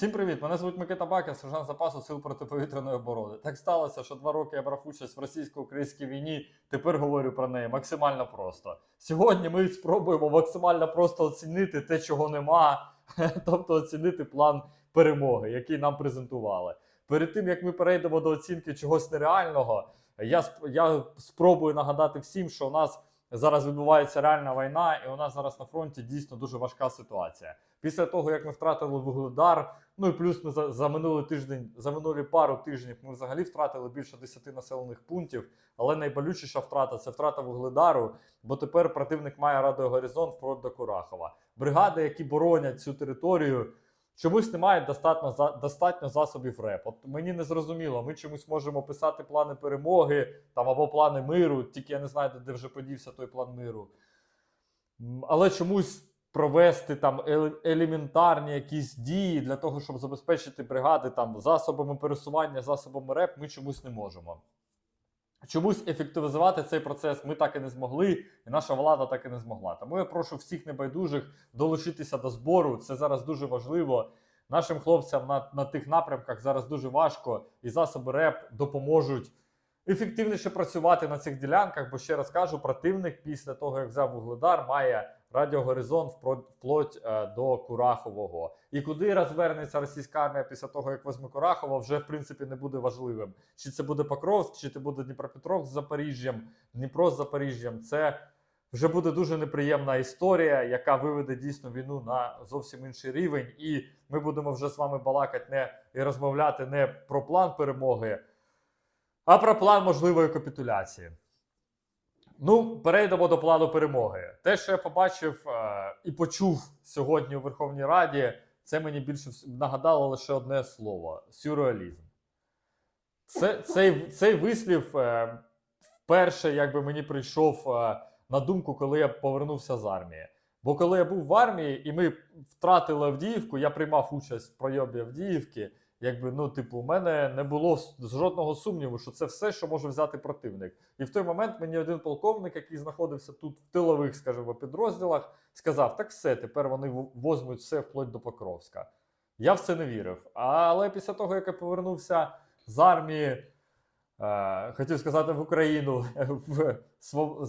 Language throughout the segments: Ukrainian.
Всім привіт! Мене звуть Микита Бакін, сержант запасу Сил протиповітряної оборони. Так сталося, що два роки я брав участь в російсько-українській війні. Тепер говорю про неї максимально просто. Сьогодні ми спробуємо максимально просто оцінити те, чого нема, тобто оцінити план перемоги, який нам презентували. Перед тим як ми перейдемо до оцінки чогось нереального, я, сп- я спробую нагадати всім, що у нас зараз відбувається реальна війна, і у нас зараз на фронті дійсно дуже важка ситуація. Після того, як ми втратили вугледар, ну і плюс ми за, за минулий тиждень, за минулі пару тижнів ми взагалі втратили більше 10 населених пунктів. Але найболючіша втрата це втрата вугледару, бо тепер противник має радіогоризонт вплоть до Курахова. Бригади, які боронять цю територію, чомусь не мають достатньо, достатньо засобів РЕП. От мені не зрозуміло, ми чомусь можемо писати плани перемоги там або плани миру, тільки я не знаю, де вже подівся той план миру. Але чомусь провести там елементарні якісь дії для того, щоб забезпечити бригади там засобами пересування, засобами РЕП, ми чомусь не можемо. Чомусь ефективізувати цей процес ми так і не змогли, і наша влада так і не змогла. Тому я прошу всіх небайдужих долучитися до збору. Це зараз дуже важливо. Нашим хлопцям на, на тих напрямках зараз дуже важко, і засоби РЕП допоможуть ефективніше працювати на цих ділянках. Бо ще раз кажу, противник після того, як взяв вугледар, має радіогоризонт вплоть е, до Курахового. І куди розвернеться російська армія після того, як візьме Курахово, вже в принципі не буде важливим. Чи це буде Покровськ, чи це буде Дніпропетровськ з Запоріжжям, Дніпро з Запоріжжям. Це вже буде дуже неприємна історія, яка виведе дійсно війну на зовсім інший рівень. І ми будемо вже з вами балакати не і розмовляти не про план перемоги, а про план можливої капітуляції. Ну, перейдемо до плану перемоги. Те, що я побачив е, і почув сьогодні у Верховній Раді, це мені більше нагадало лише одне слово: сюрреалізм. Це, цей, цей вислів е, вперше якби мені прийшов е, на думку, коли я повернувся з армії. Бо коли я був в армії і ми втратили Авдіївку, я приймав участь в пройобі Авдіївки. Якби ну, типу, у мене не було жодного сумніву, що це все, що може взяти противник. І в той момент мені один полковник, який знаходився тут в тилових, скажімо, підрозділах, сказав: так все, тепер вони возьмуть все вплоть до Покровська. Я в це не вірив. Але після того, як я повернувся з армії, е, хотів сказати в Україну, в, в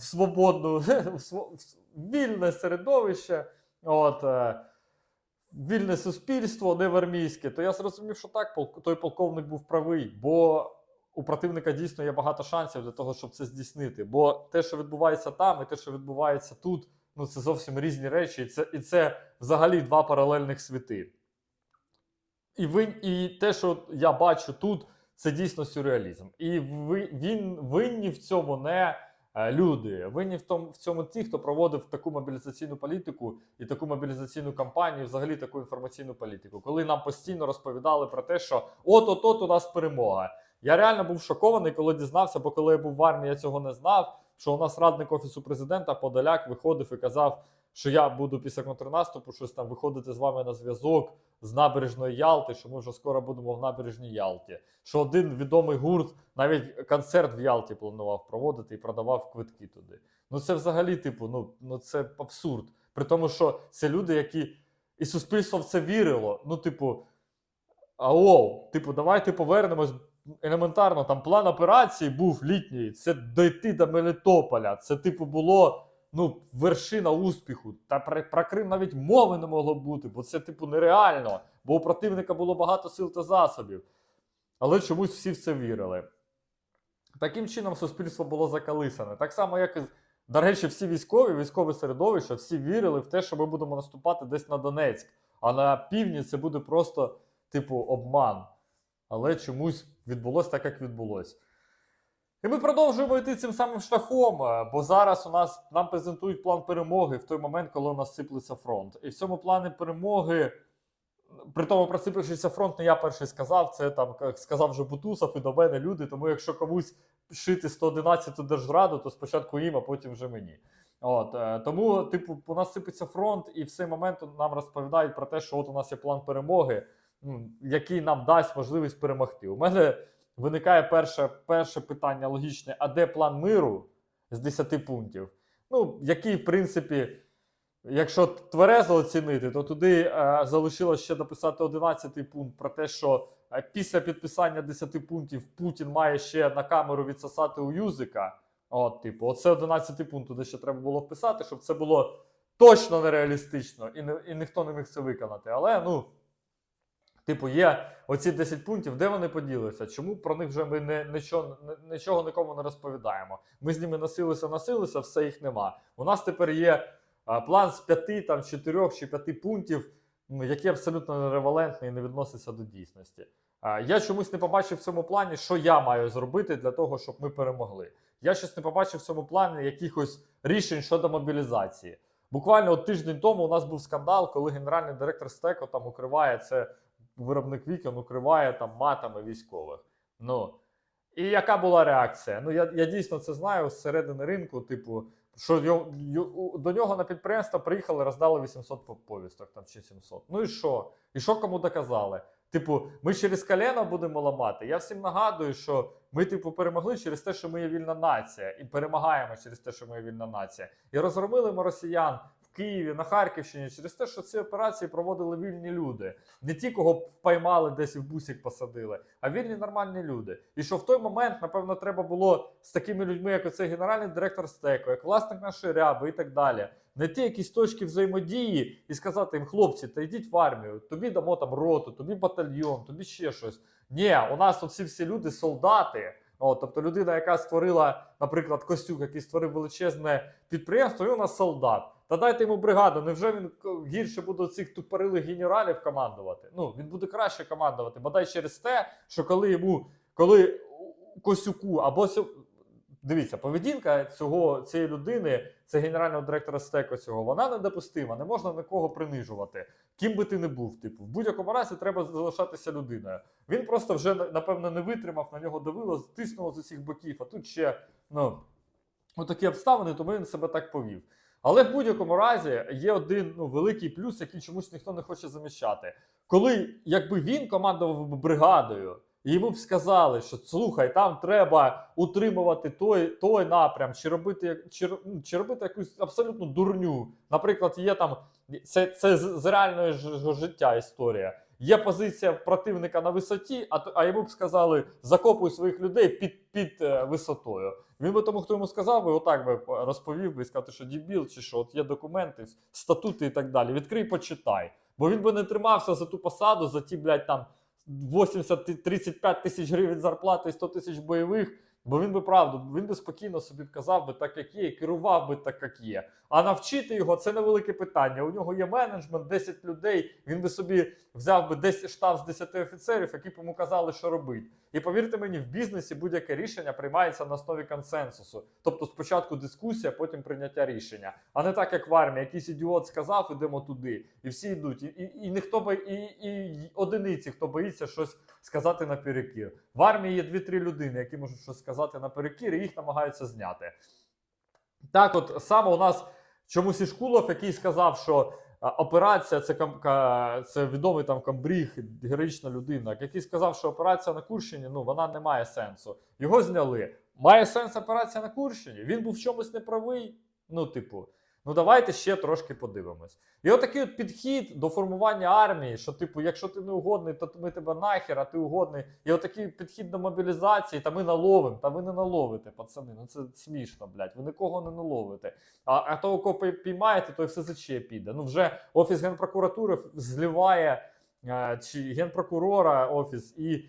свободну, в сво- в вільне середовище. От, е, вільне суспільство, не в армійське, то я зрозумів, що так, той полковник був правий, бо у противника дійсно є багато шансів для того, щоб це здійснити. Бо те, що відбувається там, і те, що відбувається тут, ну це зовсім різні речі, і це, і це взагалі два паралельних світи. І, ви, і те, що я бачу тут, це дійсно сюрреалізм. І ви, він винні в цьому не люди, винні в, тому, в цьому ті, хто проводив таку мобілізаційну політику і таку мобілізаційну кампанію, взагалі таку інформаційну політику, коли нам постійно розповідали про те, що от-от-от у нас перемога. Я реально був шокований, коли дізнався, бо коли я був в армії, я цього не знав. Що у нас радник офісу президента Подоляк виходив і казав, що я буду після контрнаступу щось там виходити з вами на зв'язок з набережної Ялти, що ми вже скоро будемо в набережній Ялті. Що один відомий гурт навіть концерт в Ялті планував проводити і продавав квитки туди. Ну це взагалі, типу, ну, ну це абсурд. При тому, що це люди, які і суспільство в це вірило. Ну, типу, ао, типу, давайте повернемось. Елементарно, там план операції був літній. Це дойти до Мелітополя. Це, типу, було ну, вершина успіху. Та про, про Крим навіть мови не могло бути, бо це, типу, нереально. Бо у противника було багато сил та засобів. Але чомусь всі в це вірили. Таким чином, суспільство було закалисане. Так само, як і, до речі, всі військові, військове середовище, всі вірили в те, що ми будемо наступати десь на Донецьк. А на півдні це буде просто, типу, обман. Але чомусь відбулося так, як відбулося. І ми продовжуємо йти цим самим шляхом, е, бо зараз у нас нам презентують план перемоги в той момент, коли у нас сиплеться фронт. І в цьому плані перемоги, при тому про сиплившийся фронт, не я перший сказав, це там сказав вже Бутусов і до мене люди. Тому якщо комусь шити 111 держзраду, то спочатку їм, а потім вже мені. От, е, тому, типу, у нас сипеться фронт, і в цей момент нам розповідають про те, що от у нас є план перемоги, який нам дасть можливість перемогти. У мене виникає перше, перше питання логічне: а де план миру з 10 пунктів? Ну, який, в принципі, якщо тверезо оцінити, то туди е, залишилось ще дописати 11 пункт про те, що е, після підписання 10 пунктів Путін має ще на камеру відсосати у Юзика. От, типу, оце 11 пункт туди ще треба було вписати, щоб це було точно нереалістично і, не, і ніхто не міг це виконати. Але ну. Типу, є оці 10 пунктів, де вони поділися? Чому про них вже ми не, нічого, нічого нікому не розповідаємо? Ми з ними носилися, носилися, все їх нема. У нас тепер є а, план з п'яти, там, чотирьох чи п'яти пунктів, які абсолютно неревалентні і не відносяться до дійсності. А, я чомусь не побачив в цьому плані, що я маю зробити для того, щоб ми перемогли. Я щось не побачив в цьому плані якихось рішень щодо мобілізації. Буквально от тиждень тому у нас був скандал, коли генеральний директор Стеко там укриває це виробник вікон, укриває там матами військових. Ну і яка була реакція? Ну я, я дійсно це знаю з середини ринку, типу, що йо, йо- до нього на підприємство приїхали, роздали 800 повісток там чи 700. Ну і що? І що кому доказали? Типу, ми через колено будемо ламати. Я всім нагадую, що ми, типу, перемогли через те, що ми є вільна нація, і перемагаємо через те, що ми є вільна нація. І розгромили ми росіян Києві, на Харківщині через те, що ці операції проводили вільні люди. Не ті, кого впіймали десь в бусик посадили, а вільні нормальні люди. І що в той момент, напевно, треба було з такими людьми, як оцей генеральний директор Стеко, як власник нашої ряби і так далі. Знайти якісь точки взаємодії і сказати їм, хлопці, та йдіть в армію, тобі дамо там роту, тобі батальйон, тобі ще щось. Ні, у нас оці всі люди солдати. О, тобто людина, яка створила, наприклад, Костюк, який створив величезне підприємство, він у нас солдат. Та дайте йому бригаду. Невже він гірше буде цих тупорилих генералів командувати? Ну, він буде краще командувати, бодай через те, що коли йому, коли у Костюку або дивіться, поведінка цього цієї людини, це генерального директора Стеко цього, вона недопустима, не можна нікого принижувати. Ким би ти не був, типу, в будь-якому разі треба залишатися людиною. Він просто вже напевно не витримав, на нього давило, стиснуло з усіх боків, а тут ще ну, такі обставини, тому він себе так повів. Але в будь-якому разі є один ну, великий плюс, який чомусь ніхто не хоче заміщати. Коли якби він командував бригадою, і йому б сказали, що слухай, там треба утримувати той, той напрям, чи робити, чи, ну, чи робити якусь абсолютну дурню. Наприклад, є там це, це з, з реального життя історія. Є позиція противника на висоті, а, а йому б сказали закопуй своїх людей під, під е, висотою. Він би тому, хто йому сказав, би, отак би розповів би сказати, що дібіл, чи що от є документи, статути і так далі. Відкрий, почитай. Бо він би не тримався за ту посаду, за ті, блядь, там 80-35 тисяч гривень зарплати і 100 тисяч бойових. Бо він би правду, він би спокійно собі казав би так, як є, і керував би так, як є. А навчити його це невелике питання. У нього є менеджмент, 10 людей. Він би собі взяв би 10 штаб з 10 офіцерів, які б йому казали, що робити. І повірте мені, в бізнесі будь-яке рішення приймається на основі консенсусу. Тобто спочатку дискусія, потім прийняття рішення. А не так, як в армії, якийсь ідіот сказав, ідемо туди, і всі йдуть. І, і, і ніхто бо і, і одиниці, хто боїться щось сказати наперекір. В армії є 2-3 людини, які можуть щось сказати наперекір, і їх намагаються зняти. Так, от саме у нас чомусь і Шкулов, який сказав, що операція це, це відомий там камбріг, героїчна людина, який сказав, що операція на Курщині ну, вона не має сенсу. Його зняли. Має сенс операція на Курщині? Він був в чомусь неправий. Ну, типу, ну давайте ще трошки подивимось. І отакий от підхід до формування армії, що, типу, якщо ти не угодний, то ми тебе нахер, а ти угодний. І отакий підхід до мобілізації, та ми наловимо, та ви не наловите, пацани. Ну це смішно, блядь. Ви нікого не наловите. А, а того, кого пій- піймаєте, той все заче піде. Ну вже офіс генпрокуратури зливає е, чи генпрокурора офіс і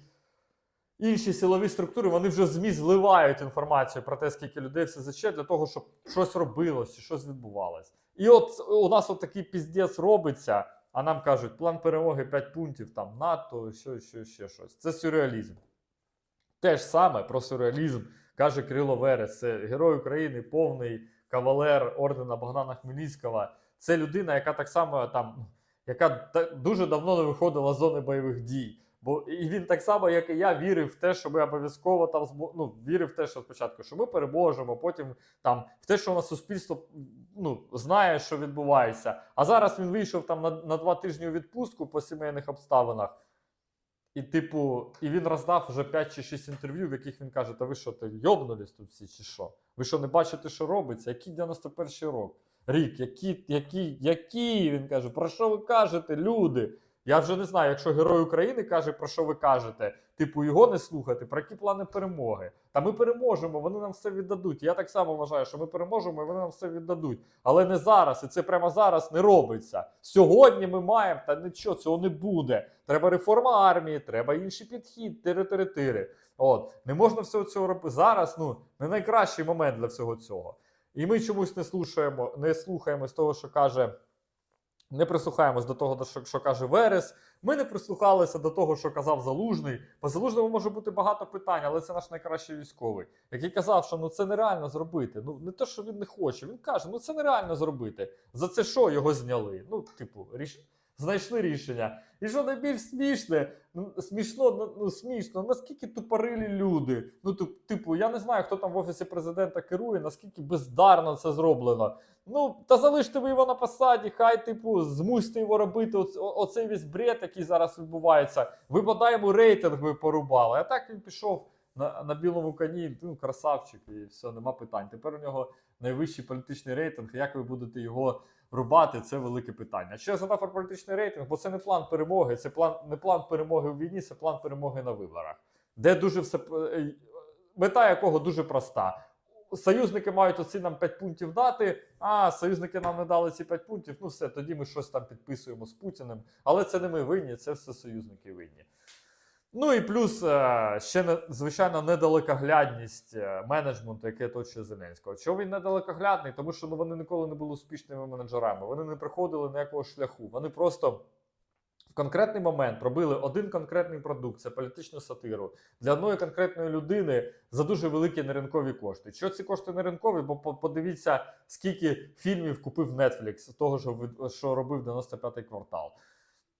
інші силові структури, вони вже ЗМІ зливають інформацію про те, скільки людей в СЗЧ для того, щоб щось робилось, чи щось відбувалось. І от у нас от такий піздець робиться, а нам кажуть, план перемоги 5 пунктів, там НАТО, що, що, ще щось. Це сюрреалізм. Те ж саме про сюрреалізм каже Кирило Верес. Це герой України, повний кавалер ордена Богдана Хмельницького. Це людина, яка так само там, яка дуже давно не виходила з зони бойових дій. Бо і він так само, як і я, вірив в те, що ми обов'язково там ну, вірив в те, що спочатку, що ми переможемо, потім там в те, що у нас суспільство ну, знає, що відбувається. А зараз він вийшов там на, на два тижні у відпустку по сімейних обставинах. І, типу, і він роздав вже 5 чи 6 інтерв'ю, в яких він каже: Та ви що, ти йобнулись тут всі, чи що? Ви що не бачите, що робиться? Який 91 рок? рік. Які, які, які? Він каже, про що ви кажете, люди? Я вже не знаю, якщо герой України каже, про що ви кажете, типу його не слухати, про які плани перемоги. Та ми переможемо, вони нам все віддадуть. Я так само вважаю, що ми переможемо і вони нам все віддадуть. Але не зараз, і це прямо зараз не робиться. Сьогодні ми маємо, та нічого, цього не буде. Треба реформа армії, треба інший підхід, тири-тири-тири. От не можна всього цього робити зараз. Ну не найкращий момент для всього цього. І ми чомусь не слухаємо, не слухаємо з того, що каже. Не прислухаємось до того, що, що каже Верес. Ми не прислухалися до того, що казав Залужний. По Залужному може бути багато питань, але це наш найкращий військовий, який казав, що ну це нереально зробити. Ну не те, що він не хоче. Він каже, ну це нереально зробити. За це що його зняли? Ну, типу, ріш... знайшли рішення. І що найбільш смішне, ну, смішно, ну, ну смішно, наскільки тупорилі люди. Ну, тип- типу, я не знаю, хто там в офісі президента керує, наскільки бездарно це зроблено. Ну, та залиште ви його на посаді, хай, типу, змусьте його робити оц- оцей весь бред, який зараз відбувається. Ви бодай йому рейтинг ви порубали. А так він пішов на, на білому коні, ну, красавчик, і все, нема питань. Тепер у нього найвищий політичний рейтинг. Як ви будете його рубати, це велике питання. Що я задав політичний рейтинг? Бо це не план перемоги, це план, не план перемоги у війні, це план перемоги на виборах, де дуже все е, мета якого дуже проста. Союзники мають оці нам 5 пунктів дати. А союзники нам не дали ці 5 пунктів. Ну все, тоді ми щось там підписуємо з Путіним. Але це не ми винні, це все союзники винні. Ну і плюс е, ще звичайно недалекоглядність е, менеджменту, яке оточує Зеленського. Чого він недалекоглядний? Тому що ну, вони ніколи не були успішними менеджерами. Вони не приходили ніякого шляху. Вони просто в конкретний момент робили один конкретний продукт, це політичну сатиру для одної конкретної людини за дуже великі неринкові кошти. Що ці кошти не ринкові? Бо подивіться, скільки фільмів купив Netflix з того, що робив 95-й квартал.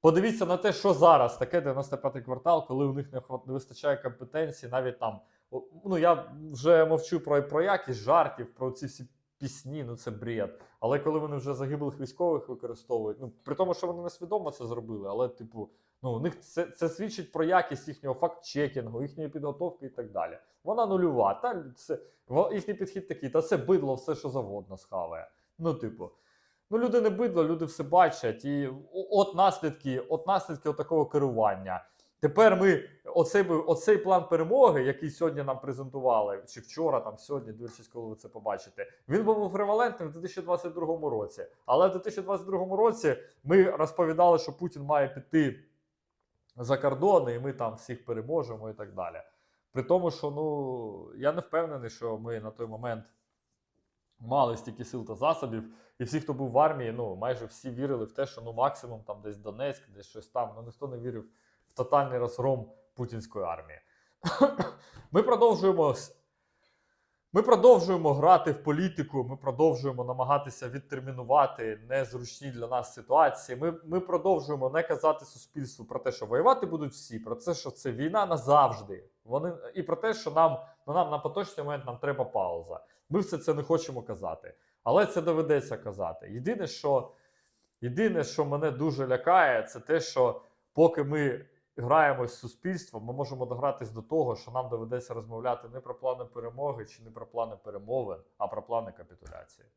Подивіться на те, що зараз таке 95-й квартал, коли у них не, вистачає компетенції, навіть там. Ну я вже мовчу про, про якість жартів, про ці всі пісні, ну це бред. Але коли вони вже загиблих військових використовують, ну при тому, що вони несвідомо це зробили, але типу, ну у них це, це свідчить про якість їхнього факт-чекінгу, їхньої підготовки і так далі. Вона нульова. Та це їхній підхід такий, та це бидло, все що завгодно схаває. Ну, типу. Ну, люди не бидло, люди все бачать. І от наслідки, от наслідки такого керування. Тепер ми оцей, оцей план перемоги, який сьогодні нам презентували, чи вчора, там сьогодні, дивлячись, коли ви це побачите, він був превалентним в 2022 році. Але в 2022 році ми розповідали, що Путін має піти за кордони, і ми там всіх переможемо і так далі. При тому, що ну я не впевнений, що ми на той момент мали стільки сил та засобів, і всі, хто був в армії, ну майже всі вірили в те, що ну максимум там десь Донецьк, десь щось там. Ну ніхто не вірив в тотальний розгром путінської армії. Ми продовжуємо. Ми продовжуємо грати в політику, ми продовжуємо намагатися відтермінувати незручні для нас ситуації. Ми, ми продовжуємо не казати суспільству про те, що воювати будуть всі, про те, що це війна назавжди. Вони і про те, що нам, ну, нам на поточний момент нам треба пауза. Ми все це не хочемо казати, але це доведеться казати. Єдине, що, єдине, що мене дуже лякає, це те, що поки ми граємо з суспільством, ми можемо догратись до того, що нам доведеться розмовляти не про плани перемоги чи не про плани перемовин, а про плани капітуляції.